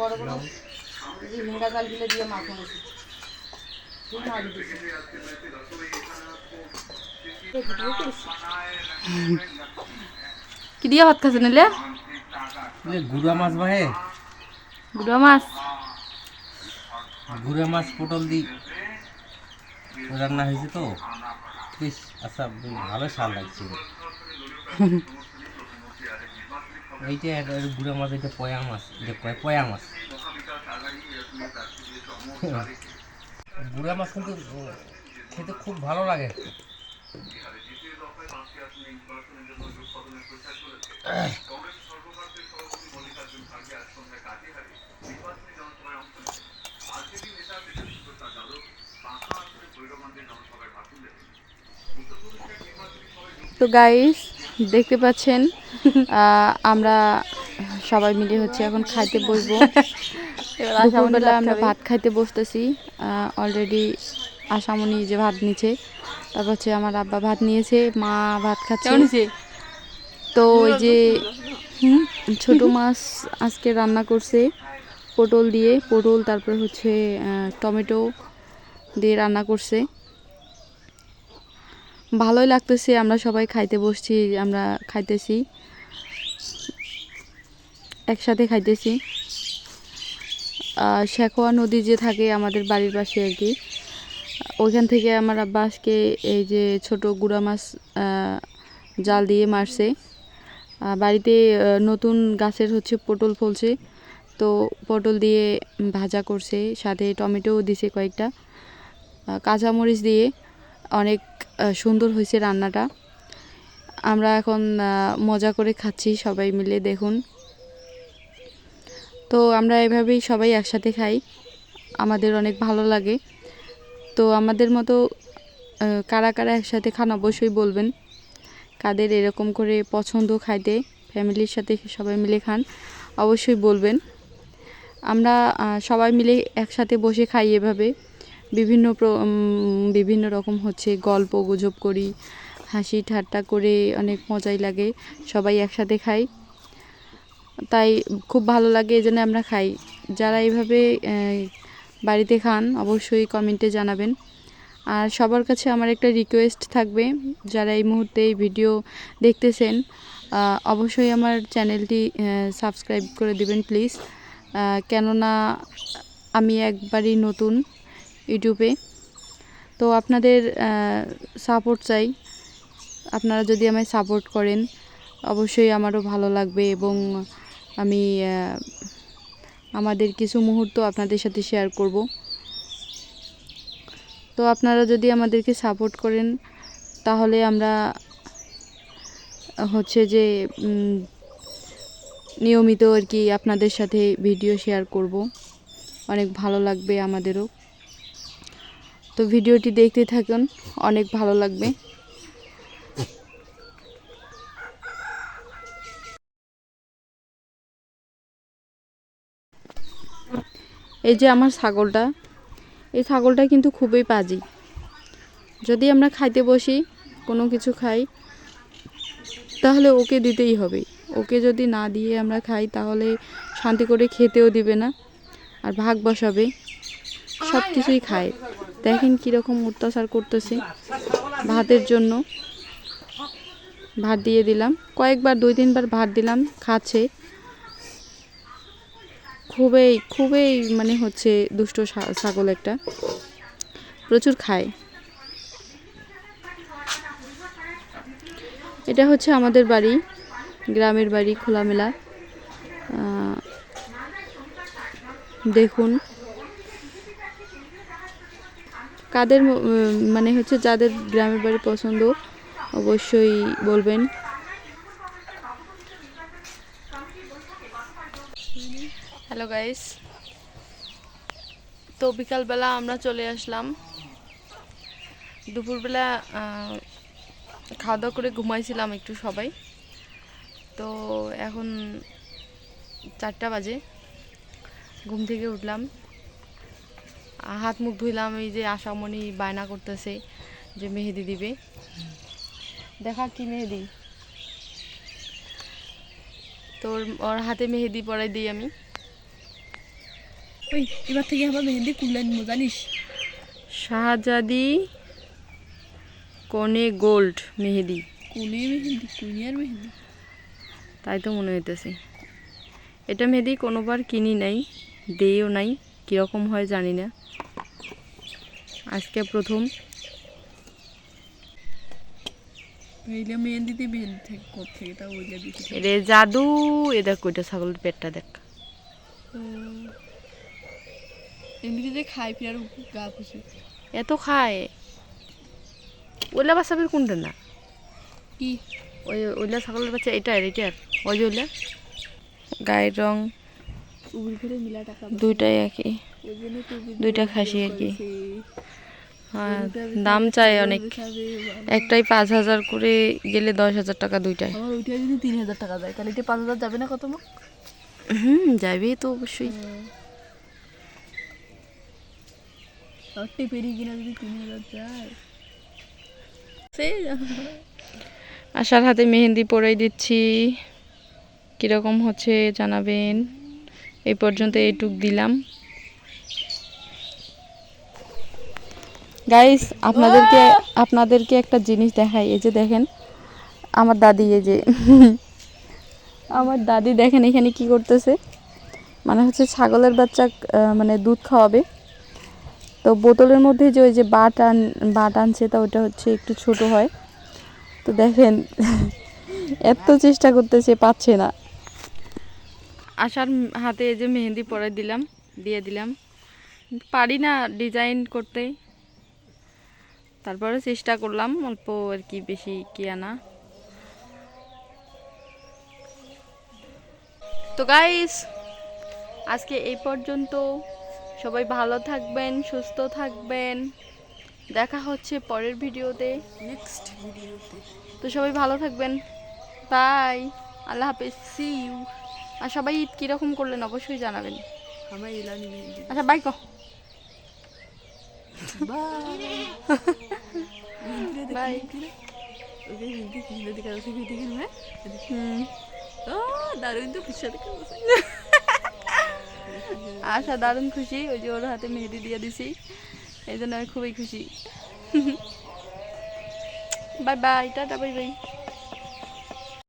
বড় বড় এই চাল দিয়ে তুই মাছ কি দিয়ে ভাত খাচ্ছে নিলে? গুড়া মাছ ভাই গুড়া মাছ? গুড়া মাছ পটল দি রান্না হয়েছে তো। বেশ আচ্ছা ভালো স্বাদ লাগছে। এইটা একটা গুড়া মাছ এটা পয়া মাছ পয়া মাছ মাছ কিন্তু খেতে খুব ভালো লাগে। তো গাইস দেখতে পাচ্ছেন আমরা সবাই মিলে হচ্ছে এখন খাইতে বসবো। দুপুরবেলা আমরা ভাত খাইতে বসতেছি অলরেডি আশামণি যে ভাত নিচে তারপর হচ্ছে আমার আব্বা ভাত নিয়েছে মা ভাত খাচ্ছে। তো ওই যে ছোট মাছ আজকে রান্না করছে পটল দিয়ে পটল তারপর হচ্ছে টমেটো দিয়ে রান্না করছে। ভালোই লাগতেছে, আমরা সবাই খাইতে বসছি, আমরা খাইতেছি। একসাথে খাইতেছি। শেখোয়া নদী যে থাকে আমাদের বাড়ির পাশে আর কি, ওইখান থেকে আমার আব্বা আজকে এই যে ছোট গুড়া মাছ জাল দিয়ে মারছে। বাড়িতে নতুন গাছের হচ্ছে পটল ফলছে, তো পটল দিয়ে ভাজা করছে, সাথে টমেটোও দিছে কয়েকটা কাঁচামরিচ দিয়ে। অনেক সুন্দর হয়েছে রান্নাটা। আমরা এখন মজা করে খাচ্ছি সবাই মিলে, দেখুন। তো আমরা এভাবেই সবাই একসাথে খাই। আমাদের অনেক ভালো লাগে। তো আমাদের মতো কারা কারা একসাথে খান অবশ্যই বলবেন। কাদের এরকম করে পছন্দ খাইতে, ফ্যামিলির সাথে সবাই মিলে খান, অবশ্যই বলবেন। আমরা সবাই মিলে একসাথে বসে খাই এভাবে। বিভিন্ন বিভিন্ন রকম হচ্ছে, গল্প গুজব করি, হাসি ঠাট্টা করে অনেক মজাই লাগে, সবাই একসাথে খাই। তাই খুব ভালো লাগে এই জন্য আমরা খাই। যারা এইভাবে বাড়িতে খান, অবশ্যই কমেন্টে জানাবেন। আর সবার কাছে আমার একটা রিকোয়েস্ট থাকবে, যারা এই মুহূর্তে এই ভিডিও দেখতেছেন অবশ্যই আমার চ্যানেলটি সাবস্ক্রাইব করে দিবেন প্লিজ কেননা, আমি একবারই নতুন। ইউটিউবে। তো আপনাদের সাপোর্ট চাই। আপনারা যদি আমায় সাপোর্ট করেন, অবশ্যই আমারও ভালো লাগবে এবং আমি আমাদের কিছু মুহূর্ত আপনাদের সাথে শেয়ার করব। তো আপনারা যদি আমাদেরকে সাপোর্ট করেন, তাহলে আমরা হচ্ছে যে নিয়মিত আর কি আপনাদের সাথে ভিডিও শেয়ার করব। অনেক ভালো লাগবে আমাদেরও। তো ভিডিওটি দেখতে থাকুন, অনেক ভালো লাগবে। এই যে আমার ছাগলটা, এই ছাগলটা কিন্তু খুবই পাজি। যদি আমরা খাইতে বসি, কোনো কিছু খাই, তাহলে ওকে দিতেই হবে। ওকে যদি না দিয়ে আমরা খাই, তাহলে শান্তি করে খেতেও দিবে না, আর ভাগ বসাবে সব কিছুই খায়। দেখেন কীরকম অত্যাচার করতেছে ভাতের জন্য। ভাত দিয়ে দিলাম। কয়েকবার, দুই তিনবার ভাত দিলাম, খাচ্ছে। খুবই খুবই মানে হচ্ছে দুষ্ট ছাগল একটা। প্রচুর খায়। এটা হচ্ছে আমাদের বাড়ি, গ্রামের বাড়ি খোলামেলা। দেখুন। কাদের মানে হচ্ছে যাদের গ্রামের বাড়ি পছন্দ, অবশ্যই বলবেন। হ্যালো গাইস তো বিকালবেলা আমরা চলে আসলাম। দুপুরবেলা খাওয়া দাওয়া করে ঘুমাইছিলাম একটু সবাই। তো এখন চারটা বাজে। ঘুম থেকে উঠলাম। হাত মুখ ধুইলাম এই যে আশামণি বায়না করতেছে যে মেহেদি দিবে। দেখা কি মেহেদি? তোর ওর হাতে মেহেদি পরাই দিই আমি। ওই এবার থেকে আবার মেহেন্দি কুললে নিবো জানিস? শাহজাদি কনে গোল্ড মেহেদি। কোনে মেহেদি কুনিয়ার মেহেদি? তাই তো মনে হইতেছে। এটা মেহেদি কোনোবার কিনি নাই দেইও নাই। কীরকম হয় জানি না। আজকে প্রথম। রে জাদু এ দেখ ওইটা ছাগলের পেটটা দেখ। এমনিতে যে খাই ফিরার গা খুশি। এত খায়। ওইলা বাচ্চাদের কোনটা না? কি? ওই ওইলা ছাগলের বাচ্চা এটা এটার ওই যে ওইলা। গায়ের রং উগুর করে মিলা টাকা দুইটাই একই। দুইটা খাসি আর কি হ্যাঁ দাম চাই অনেক। একটাই পাঁচ হাজার করে গেলে দশ হাজার টাকা দুইটাই। আমার যদি তিন হাজার টাকা যায় তাহলে এটা পাঁচ হাজার যাবে না কত মুখ হুম যাবে তো অবশ্যই। আশার হাতে মেহেন্দি পরাই দিচ্ছি। কীরকম হচ্ছে জানাবেন। এই পর্যন্ত এইটুক দিলাম। গাইস আপনাদেরকে আপনাদেরকে একটা জিনিস দেখাই, এই যে দেখেন, আমার দাদি, এই যে, আমার দাদি দেখেন এখানে কি করতেছে। মানে হচ্ছে ছাগলের বাচ্চা মানে দুধ খাওয়াবে। তো বোতলের মধ্যে যে ওই যে বাট আন, বাট আনছে, তা ওটা হচ্ছে একটু ছোট হয়। তো দেখেন, এত চেষ্টা করতেছে, পাচ্ছে না। আশার হাতে এই যে মেহেন্দি পরাই দিলাম দিয়ে দিলাম। পারি না ডিজাইন করতে। তারপরে চেষ্টা করলাম অল্প আর কি বেশি কি আনা। তো গাইস আজকে এই পর্যন্ত। সবাই ভালো থাকবেন সুস্থ থাকবেন। দেখা হচ্ছে পরের ভিডিওতে। নেক্সট ভিডিওতে। তো সবাই ভালো থাকবেন। বাই আল্লাহ হাফেজ। সি ইউ আর সবাই ঈদ কীরকম করলেন অবশ্যই জানাবেন। আমার আচ্ছা বাই হিন্দি হিন্দি কিনবে হুম। ও দারুণ তো খুশি। আশা দারুণ খুশি। ওই যে ওর হাতে মেহেদি দিয়ে দিছি। এই জন্য আমি খুবই খুশি। Bye bye tata bye bye.